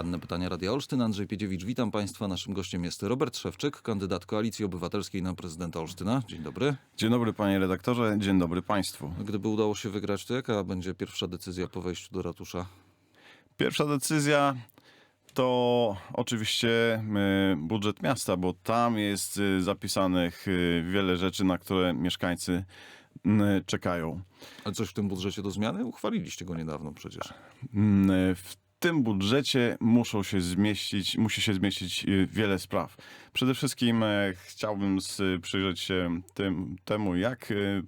Poranne pytania Radia Olsztyn. Andrzej Piedziewicz, witam Państwa. Naszym gościem jest Robert Szewczyk, kandydat Koalicji Obywatelskiej na prezydenta Olsztyna. Dzień dobry. Dzień dobry panie redaktorze, dzień dobry państwu. Gdyby udało się wygrać, to jaka będzie pierwsza decyzja po wejściu do ratusza? Pierwsza decyzja to oczywiście y, budżet miasta, bo tam jest y, zapisanych y, wiele rzeczy, na które mieszkańcy czekają. Ale coś w tym budżecie do zmiany? Uchwaliliście go niedawno przecież. Mm, W tym budżecie muszą się zmieścić, musi się zmieścić y, wiele spraw. Przede wszystkim e, chciałbym s- przyjrzeć się tym, temu, jak y,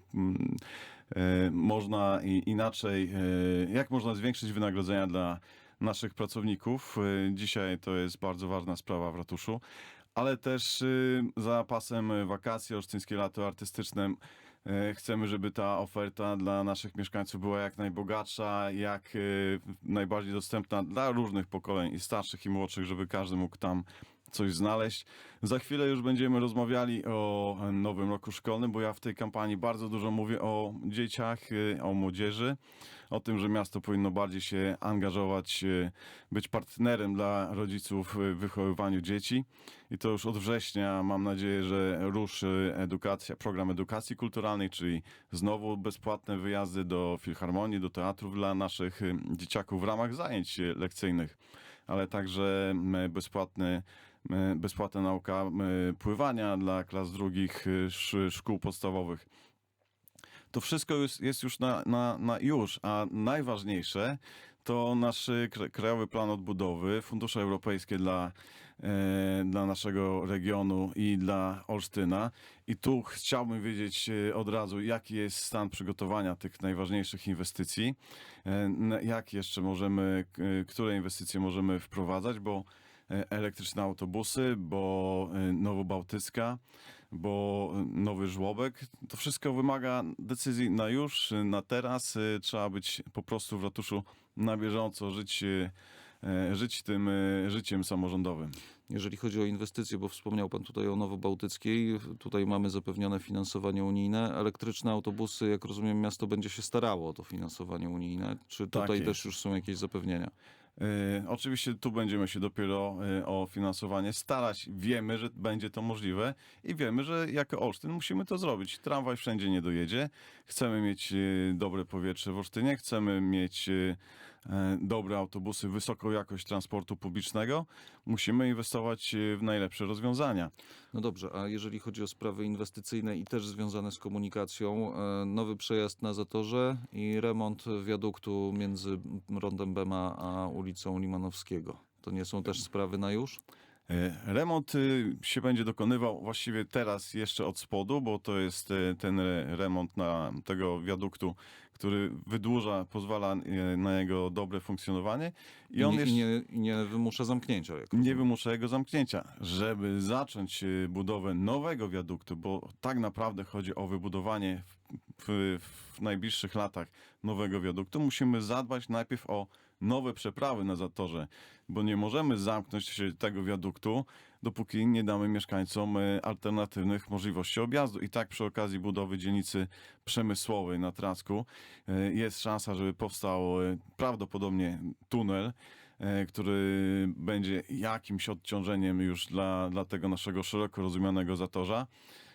można inaczej, jak można zwiększyć wynagrodzenia dla naszych pracowników. Dzisiaj to jest bardzo ważna sprawa w ratuszu, ale też y, za pasem wakacji, olsztyńskie lato artystyczne E, Chcemy, żeby ta oferta dla naszych mieszkańców była jak najbogatsza, jak najbardziej dostępna dla różnych pokoleń, i starszych, i młodszych, żeby każdy mógł tam coś znaleźć. Za chwilę już będziemy rozmawiali o nowym roku szkolnym, bo ja w tej kampanii bardzo dużo mówię o dzieciach, e, o młodzieży, o tym, że miasto powinno bardziej się angażować, e, być partnerem dla rodziców w wychowywaniu dzieci. I to już od września mam nadzieję, że ruszy edukacja, program edukacji kulturalnej, czyli znowu bezpłatne wyjazdy do filharmonii, do teatrów dla naszych y, dzieciaków w ramach zajęć y, lekcyjnych, ale także bezpłatny, bezpłatna nauka m, pływania dla klas drugich sz- szkół podstawowych. To wszystko jest, jest już na, na, na już, a najważniejsze to nasz kra- krajowy plan odbudowy, fundusze europejskie dla, e, dla naszego regionu i dla Olsztyna. I tu chciałbym wiedzieć e, od razu, jaki jest stan przygotowania tych najważniejszych inwestycji, e, jak jeszcze możemy, e, które inwestycje możemy wprowadzać, bo e, elektryczne autobusy, bo e, Nowobałtycka, bo e, nowy żłobek. To wszystko wymaga decyzji na już, e, na teraz. E, Trzeba być po prostu w ratuszu na bieżąco, żyć, e, e, żyć tym e, życiem samorządowym. Jeżeli chodzi o inwestycje, bo wspomniał Pan tutaj o Nowobałtyckiej, tutaj mamy zapewnione finansowanie unijne. Elektryczne autobusy, jak rozumiem, miasto będzie się starało o to finansowanie unijne. Czy Tak tutaj jest. też już są jakieś zapewnienia? E, Oczywiście tu będziemy się dopiero e, o finansowanie starać. Wiemy, że będzie to możliwe i wiemy, że jako Olsztyn musimy to zrobić. Tramwaj wszędzie nie dojedzie. Chcemy mieć e, dobre powietrze w Olsztynie, chcemy mieć dobre autobusy, wysoką jakość transportu publicznego. Musimy inwestować e, w najlepsze rozwiązania. No dobrze, a jeżeli chodzi o sprawy inwestycyjne i też związane z komunikacją, e, nowy przejazd na Zatorze i remont wiaduktu między Rondem Bema a ulicą Limanowskiego. To nie są też sprawy na już? E, Remont y, się będzie dokonywał właściwie teraz jeszcze od spodu, bo to jest e, ten re- remont na tego wiaduktu, który wydłuża, pozwala e, na jego dobre funkcjonowanie i on nie, jeszcze nie, nie wymusza zamknięcia. Jak nie rozumiem. wymusza jego zamknięcia. Żeby zacząć budowę nowego wiaduktu, bo tak naprawdę chodzi o wybudowanie w, w, w najbliższych latach nowego wiaduktu, musimy zadbać najpierw o nowe przeprawy na zatorze, bo nie możemy zamknąć tego wiaduktu, dopóki nie damy mieszkańcom e, alternatywnych możliwości objazdu. I tak przy okazji budowy dzielnicy przemysłowej na Tracku e, jest szansa, żeby powstał e, prawdopodobnie tunel, który będzie jakimś odciążeniem już dla, dla tego naszego szeroko rozumianego zatorza.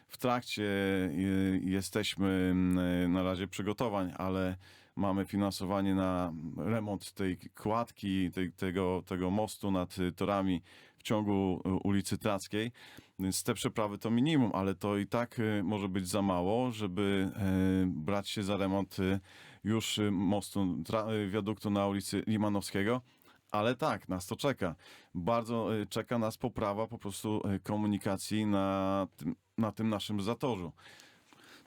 W trakcie e, jesteśmy e, na razie przygotowań, ale mamy finansowanie na remont tej kładki, tej, tego, tego mostu nad y, torami w ciągu y, ulicy Trackiej. Więc te przeprawy to minimum, ale to i tak y, może być za mało, żeby y, brać się za remont y, już y, mostu, y, wiaduktu na ulicy Limanowskiego. Ale tak, nas to czeka. Bardzo y, czeka nas poprawa po prostu y, komunikacji na tym, na tym naszym zatorzu.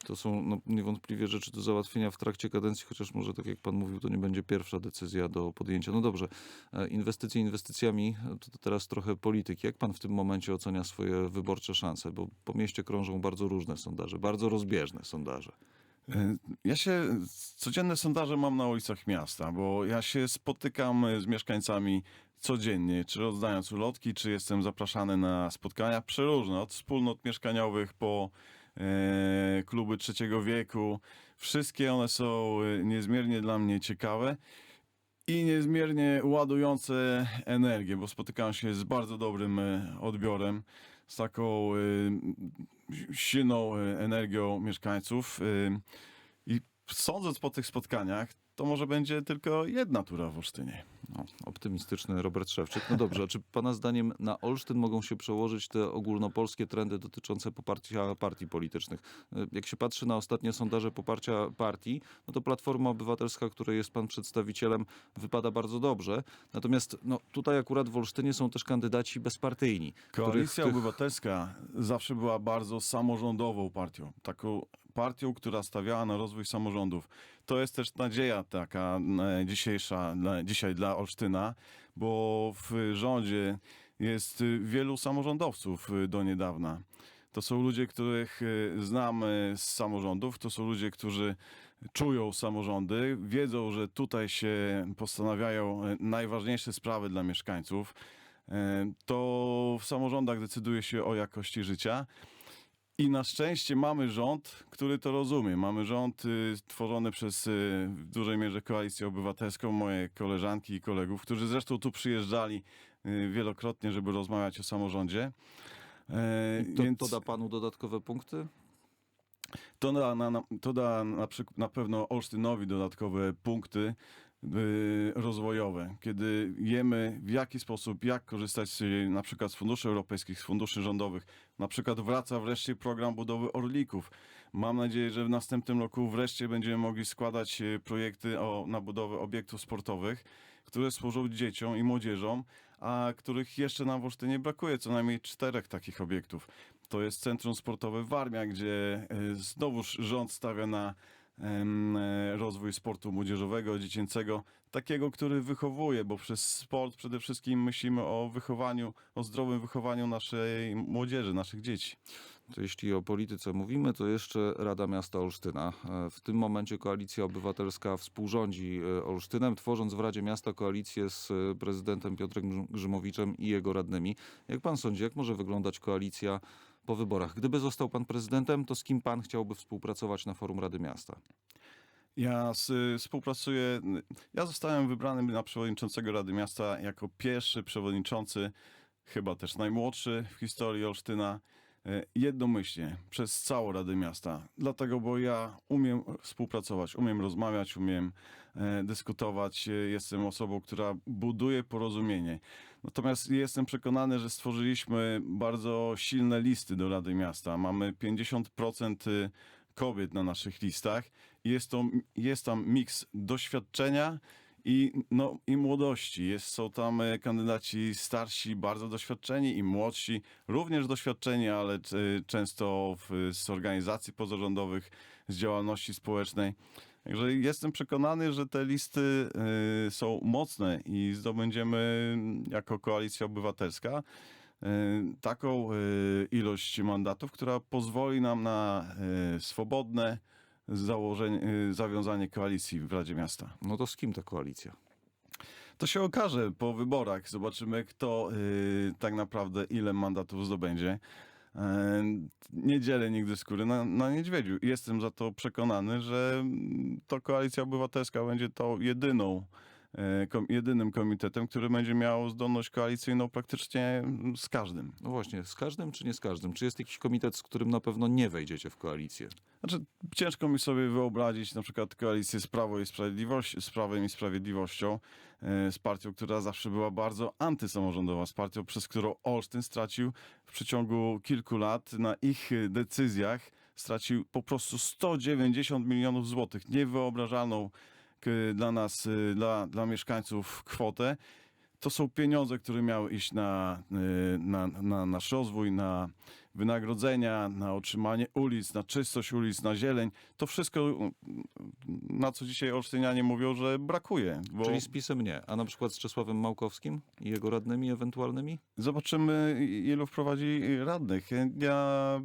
To są no, niewątpliwie rzeczy do załatwienia w trakcie kadencji, chociaż może tak jak pan mówił, to nie będzie pierwsza decyzja do podjęcia. No dobrze, e, inwestycje inwestycjami, e, to, to teraz trochę polityki. Jak pan w tym momencie ocenia swoje wyborcze szanse? Bo po mieście krążą bardzo różne sondaże, bardzo rozbieżne sondaże. E, Ja się, codzienne sondaże mam na ulicach miasta, bo ja się spotykam e, z mieszkańcami codziennie, czy rozdając ulotki, czy jestem zapraszany na spotkania przeróżne, od wspólnot mieszkaniowych po e, kluby trzeciego wieku. Wszystkie one są e, niezmiernie dla mnie ciekawe i niezmiernie ładujące energię, bo spotykałem się z bardzo dobrym e, odbiorem, z taką silną e, energią mieszkańców. I sądząc po tych spotkaniach, to może będzie tylko jedna tura w Olsztynie. No, optymistyczny Robert Szewczyk. No dobrze, a czy pana zdaniem na Olsztyn mogą się przełożyć te ogólnopolskie trendy dotyczące poparcia partii politycznych? Jak się patrzy na ostatnie sondaże poparcia partii, no to Platforma Obywatelska, której jest pan przedstawicielem, wypada bardzo dobrze. Natomiast no, tutaj akurat w Olsztynie są też kandydaci bezpartyjni. Koalicja Obywatelska zawsze była bardzo samorządową partią. Taką partią, która stawiała na rozwój samorządów. To jest też nadzieja taka e, dzisiejsza, dzisiaj dla Olsztyna, bo w rządzie jest wielu samorządowców y, do niedawna. To są ludzie, których y, znam z samorządów, to są ludzie, którzy czują samorządy, wiedzą, że tutaj się postanawiają najważniejsze sprawy dla mieszkańców. E, To w samorządach decyduje się o jakości życia. I na szczęście mamy rząd, który to rozumie. Mamy rząd y, tworzony przez y, w dużej mierze koalicję obywatelską, moje koleżanki i kolegów, którzy zresztą tu przyjeżdżali y, wielokrotnie, żeby rozmawiać o samorządzie. E, To, więc to da panu dodatkowe punkty? to da na, to da na, na pewno Olsztynowi dodatkowe punkty rozwojowe, kiedy wiemy w jaki sposób, jak korzystać y, na przykład z funduszy europejskich, z funduszy rządowych. Na przykład wraca wreszcie program budowy Orlików. Mam nadzieję, że w następnym roku wreszcie będziemy mogli składać y, projekty o, na budowę obiektów sportowych, które służą dzieciom i młodzieżom, a których jeszcze nam w Olsztynie brakuje, co najmniej czterech takich obiektów. To jest Centrum Sportowe Warmia, gdzie znowuż rząd stawia na rozwój sportu młodzieżowego, dziecięcego, takiego, który wychowuje, bo przez sport przede wszystkim myślimy o wychowaniu, o zdrowym wychowaniu naszej młodzieży, naszych dzieci. To jeśli o polityce mówimy, to jeszcze Rada Miasta Olsztyna. E, W tym momencie Koalicja Obywatelska współrządzi e, Olsztynem, tworząc w Radzie Miasta koalicję z e, prezydentem Piotrem Grz- Grzymowiczem i jego radnymi. Jak pan sądzi, jak może wyglądać koalicja po wyborach? Gdyby został pan prezydentem, to z kim pan chciałby współpracować na forum Rady Miasta? Ja s- współpracuję. Ja zostałem wybrany na przewodniczącego Rady Miasta jako pierwszy przewodniczący, chyba też najmłodszy w historii Olsztyna, e, jednomyślnie przez całą Radę Miasta. Dlatego, bo ja umiem współpracować, umiem rozmawiać, umiem e, dyskutować. e, Jestem osobą, która buduje porozumienie. Natomiast jestem przekonany, że stworzyliśmy bardzo silne listy do Rady Miasta. Mamy 50% y, kobiet na naszych listach jest, to, jest tam miks doświadczenia i, no, i młodości. Jest, są tam e, kandydaci starsi, bardzo doświadczeni i młodsi, również doświadczeni, ale e, często w, z organizacji pozarządowych, z działalności społecznej. Także jestem przekonany, że te listy e, są mocne i zdobędziemy jako koalicja obywatelska e, taką e, ilość mandatów, która pozwoli nam na swobodne założenie, zawiązanie koalicji w Radzie Miasta. No to z kim ta koalicja? To się okaże po wyborach. Zobaczymy, kto y, tak naprawdę ile mandatów zdobędzie. Nie dzielę nigdy skóry na, na niedźwiedziu. Jestem za to przekonany, że to koalicja obywatelska będzie to jedyną, kom, jedynym komitetem, który będzie miał zdolność koalicyjną praktycznie mm, z każdym. No właśnie, z każdym czy nie z każdym? Czy jest jakiś komitet, z którym na pewno nie wejdziecie w koalicję? Znaczy, ciężko mi sobie wyobrazić na przykład koalicję z, Prawo i Sprawiedliwość, z Prawem i Sprawiedliwością, e, z partią, która zawsze była bardzo antysamorządowa, z partią, przez którą Olsztyn stracił w przeciągu kilku lat na ich e, decyzjach stracił po prostu 190 milionów złotych. Niewyobrażalną dla nas, e, dla, dla mieszkańców kwotę. To są pieniądze, które miały iść na, y, na, na nasz rozwój, na wynagrodzenia, na utrzymanie ulic, na czystość ulic, na zieleń. To wszystko, y, na co dzisiaj olsztynianie mówią, że brakuje. Bo Czyli z PiSem nie, a na przykład z Czesławem Małkowskim i jego radnymi ewentualnymi? zobaczymy, ilu wprowadzi radnych. Ja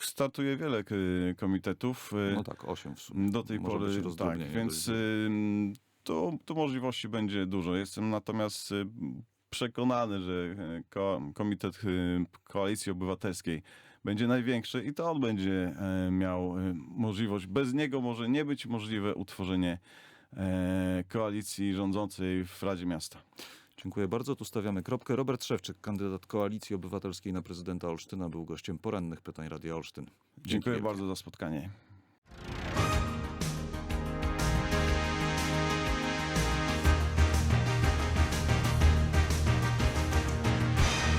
startuję wiele komitetów. y, No tak, osiem w sumie. Do tej Może pory tak, więc tu możliwości będzie dużo. Jestem natomiast y, przekonany, że y, ko, Komitet y, Koalicji Obywatelskiej będzie największy i to on będzie y, miał możliwość. Bez niego może nie być możliwe utworzenie e, koalicji rządzącej w Radzie Miasta. Dziękuję bardzo. Tu stawiamy kropkę. Robert Szewczyk, kandydat Koalicji Obywatelskiej na prezydenta Olsztyna, był gościem porannych pytań Radia Olsztyn. Dzięki Dziękuję wielkie. bardzo za spotkanie.